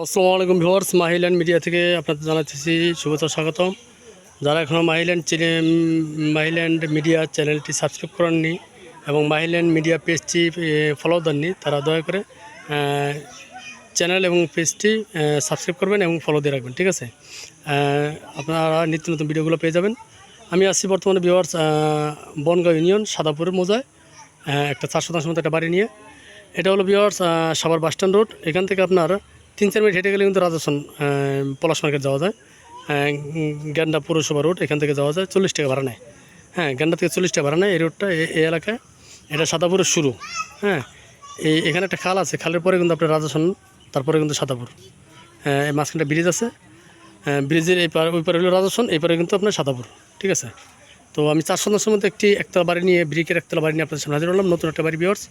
আসসালামু আলাইকুম viewers মাহিল্যান্ড media থেকে আপনাদের জানাচ্ছি শুভেচ্ছা, স্বাগতম। যারা এখনও মাহিল্যান্ড মাহিল্যান্ড মিডিয়া চ্যানেলটি সাবস্ক্রাইব করেননি এবং মাহিল্যান্ড মিডিয়া পেজটি ফলো দেননি, তারা দয়া করে চ্যানেল এবং পেজটি সাবস্ক্রাইব করবেন এবং ফলো দিয়ে রাখবেন, ঠিক আছে? আপনারা নিত্য নতুন ভিডিওগুলো পেয়ে যাবেন। আমি আসছি বর্তমানে ভিউয়ার্স বনগাঁও ইউনিয়ন সাদাপুরের মোজায় একটা চার শতাংশ মতো একটা বাড়ি নিয়ে। এটা হলো বিহার সাভার বাসস্ট্যান্ড রোড। এখান থেকে আপনার তিন চার মিনিট হেঁটে গেলে কিন্তু রাজস্থান পলাশ মার্কেট যাওয়া যায়। গ্যান্ডা পৌরসভা রোড এখান থেকে যাওয়া যায়। চল্লিশ টাকা ভাড়া নেয়। হ্যাঁ গ্যান্ডা থেকে চল্লিশ টাকা ভাড়া নেয় এই রোডটা এই এলাকায়। এটা সাদাপুরের শুরু। হ্যাঁ এই, এখানে একটা খাল আছে। খালের পরে কিন্তু আপনার রাজস্থান, তারপরে কিন্তু সাদাপুর। হ্যাঁ এই মাঝখানটা ব্রিজ আছে। ব্রিজের এই পার ওই পারে হলো রাজস্থান, এই পারে কিন্তু আপনার সাদাপুর। ঠিক আছে? তো আমি চার শতাংশের মধ্যে একটি একতলা বাড়ি নিয়ে, ব্রিকের একতলা বাড়ি নিয়ে আপনাদের সামনে হাজির হলাম। নতুন একটা বাড়ি বিয়ার্স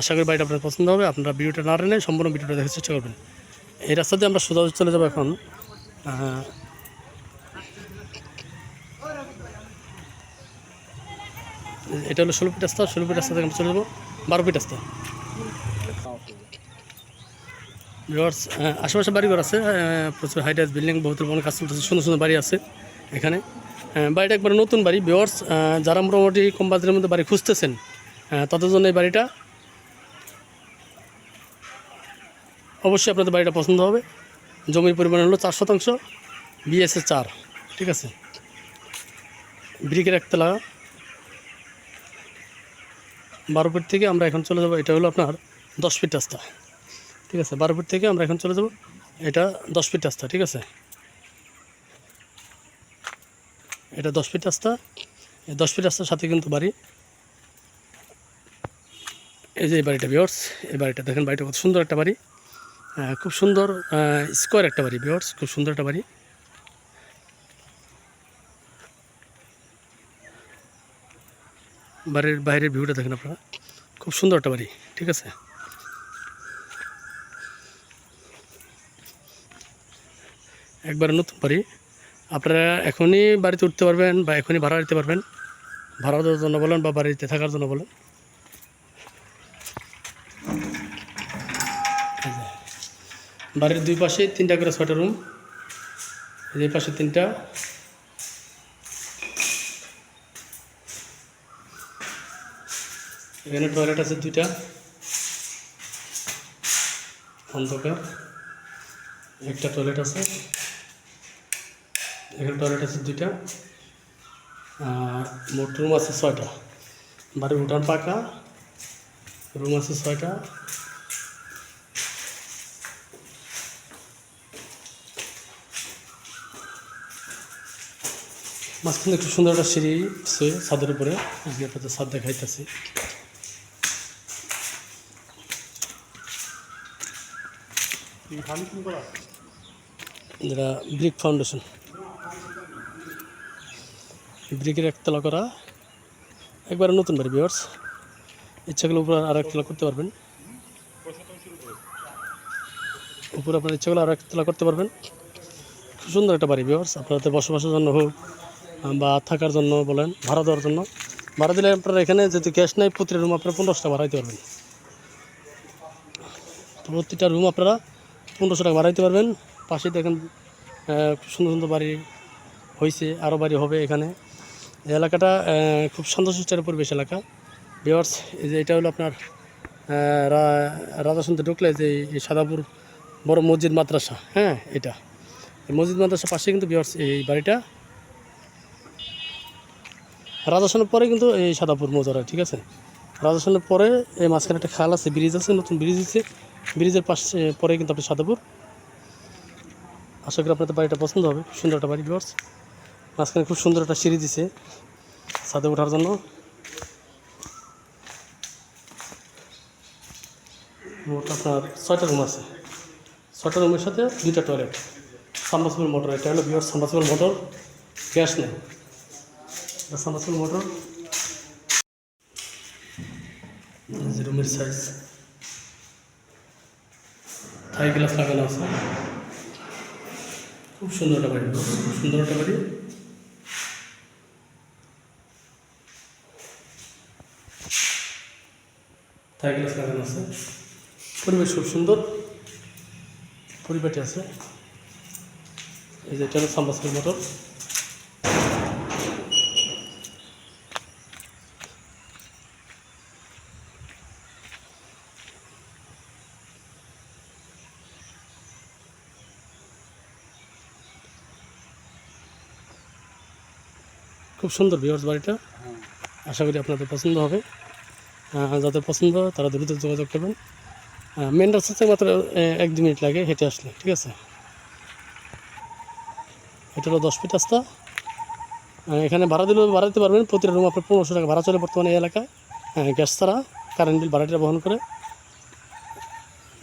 আশা করি বাড়িটা আপনার পছন্দ হবে। আপনারা ভিডিওটা না রেনে সম্পূর্ণ ভিডিওটা দেখার চেষ্টা করবেন। এই রাস্তা দিয়ে আমরা সোজা চলে যাব এখন। এটা হলো ষোলো ফিট রাস্তা। ষোলো ফিট রাস্তা থেকে আমরা চলে যাব। বারো ফিট রাস্তা। ভিউয়ার্স আশেপাশে বাড়িঘর আছে। প্রচুর হাইটাস বিল্ডিং বহুত রকমের কাজ চলতেছে, সুন্দর সুন্দর বাড়ি আছে এখানে। বাড়িটা একবারে নতুন বাড়ি। ভিউয়ার্স যারা মোটামুটি কম বাজারের মধ্যে বাড়ি খুঁজতেছেন তাদের জন্য এই বাড়িটা। অবশ্যই আপনাদের বাড়িটা পছন্দ হবে। জমির পরিমাণ হলো চার শতাংশ, বিএসএ চার, ঠিক আছে? ব্রিকের একতলা বারো ফিট থেকে আমরা এখন চলে যাব, এটা হলো আপনার দশ ফিট রাস্তা, ঠিক আছে? বারো ফিট থেকে আমরা এখন চলে যাব, এটা দশ ফিট রাস্তা, ঠিক আছে? এটা দশ ফিট রাস্তা, এই দশ ফিট রাস্তার সাথে কিন্তু বাড়ি। এই যে এই বাড়িটা বিয়র্স এই বাড়িটা দেখেন, বাড়িটা কত সুন্দর একটা বাড়ি। খুব সুন্দর স্কোয়ার একটা বাড়ি বিয়র্স খুব সুন্দর একটা বাড়ি। বাড়ির বাইরের ভিউটা দেখেন আপনারা। খুব সুন্দর একটা বাড়ি, ঠিক আছে? একবার নতুন বাড়ি। আপনারা এখনই বাড়িতে উঠতে পারবেন বা এখনই ভাড়া দিতে পারবেন। ভাড়া দেওয়ার জন্য বলেন বা বাড়িতে থাকার জন্য বলেন এই যে, বাড়ির দুই পাশে তিনটা করে ছয়টা রুম এই পাশে তিনটা। এখানে টয়লেট আছে দুইটা। অন্ধকার। একটা টয়লেট আছে। এখানে টয়লেট আছে দুইটা। আর মোট রুম আছে ছয়টা। বাড়ির উঠান পাকা। রুম আছে ছয়টা। মাঝখানে একটু সুন্দর একটা সিঁড়ি আছে ছাদের উপরে। আপনাদের ছাদ দেখাইতেছি। যেটা ব্রিক ফাউন্ডেশন। ব্রিকের একতলা করা। একবারে নতুন বাড়ি বিয়ার্স ইচ্ছা করলে উপরে আর একতলা করতে পারবেন। উপরে আপনার ইচ্ছা করলে আর একতলা করতে পারবেন। খুব সুন্দর একটা বাড়ি বিয়ার্স আপনাদের বসবাসের জন্য হোক বা থাকার জন্য বলেন, ভাড়া দেওয়ার জন্য। ভাড়া দিলে আপনারা এখানে যদি গ্যাস নেই, প্রতিটা রুম আপনারা পনেরোশো টাকা ভাড়া দিতে পারবেন প্রতিটা রুম আপনারা পনেরোশো টাকা ভাড়া পারবেন। পাশে দেখেন খুব সুন্দর সুন্দর বাড়ি হয়েছে আরও বাড়ি হবে এখানে। এই এলাকাটা খুব শান্তশিষ্টের পরিবেশ এলাকা। বিয়ার্স এই যে এটা হলো আপনার রাজাসন্তে ঢুকলে যে এই সাদাপুর বড় মসজিদ মাদ্রাসা হ্যাঁ এটা। মসজিদ মাদ্রাসার পাশে কিন্তু বিয়ার্স এই বাড়িটা। রাজাসনের পরে কিন্তু এই সাদাপুর মৌজারা, ঠিক আছে? রাজাসনের পরে এই মাঝখানে একটা খাল আছে, ব্রিজ আছে, নতুন ব্রিজ আছে ব্রিজের পাশে পরে কিন্তু আপনি সাদাপুর। আশা করি আপনাদের বাড়িটা পছন্দ হবে সুন্দর একটা বাড়ি ভিউয়ার্স মাঝখানে খুব সুন্দর একটা সিঁড়ি দিছে ছাদে ওঠার জন্য। মোট আপনার ছয়টা রুম আছে। ছয়টা রুমের সাথে দুইটা টয়লেট সামবাসিবল মোটর এটা হলো বিয়ার সামবাসিবল মোটর গ্যাস নেই। Submersible motor. রুমের সাইজ থাই গ্লাস লাগানো আছে। খুব সুন্দর একটা বাড়ি খুব সুন্দর একটা বাড়ি থাই গ্লাস লাগানো আছে। পরিবেশ খুব সুন্দর। পরিপাটি আছে। এই যে এটা হলো সাম্বাসের মোটর। খুব সুন্দর ভিউয়ার্স বাড়িটা। আশা করি আপনাদের পছন্দ হবে। যাদের পছন্দ, তারা দ্রুত যোগাযোগ করবেন। মেন রাস্তা থেকে মাত্র এক দু মিনিট লাগে হেঁটে আসলে, ঠিক আছে? এটা হলো দশ ফিট রাস্তা। এখানে ভাড়া দিলেও ভাড়া দিতে পারবেন। প্রতিটা রুম আপনার পনেরোশো টাকা ভাড়া চলে বর্তমানে এই এলাকায়। গ্যাস ছাড়া কারেন্ট বিল ভাড়াটা বহন করে।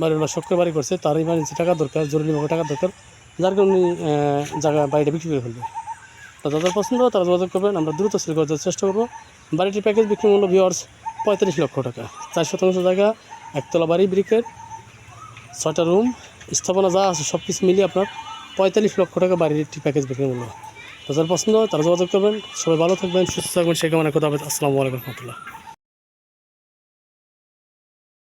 বাড়িওয়ালা শখ করে বাড়ি করছে তার ইমার্জেন্সি টাকা দরকার জরুরিভাবে টাকা দরকার। যার কারণে জায়গা বাড়িটা বিক্রি করে ফেলবে। যাদের পছন্দ তারা যোগাযোগ করবেন। আমরা দ্রুত সেল করার চেষ্টা করব। বাড়িটির প্যাকেজ বিক্রি মূল্য ভিওয়ার্স পঁয়তাল্লিশ লক্ষ টাকা। চার শতাংশ জায়গা, একতলা বাড়ি ব্রিকের ছয়টা রুম স্থাপনা যা আছে সব কিছু মিলিয়ে আপনার পঁয়তাল্লিশ লক্ষ টাকা বাড়ির একটি প্যাকেজ বিক্রি মূল্য। যাদের পছন্দ তারা যোগাযোগ করবেন। সবাই ভালো থাকবেন, সুস্থ থাকবেন, সে কামনা কথা হবে আসসালামু আলাইকুম রহমতুল্লাহ।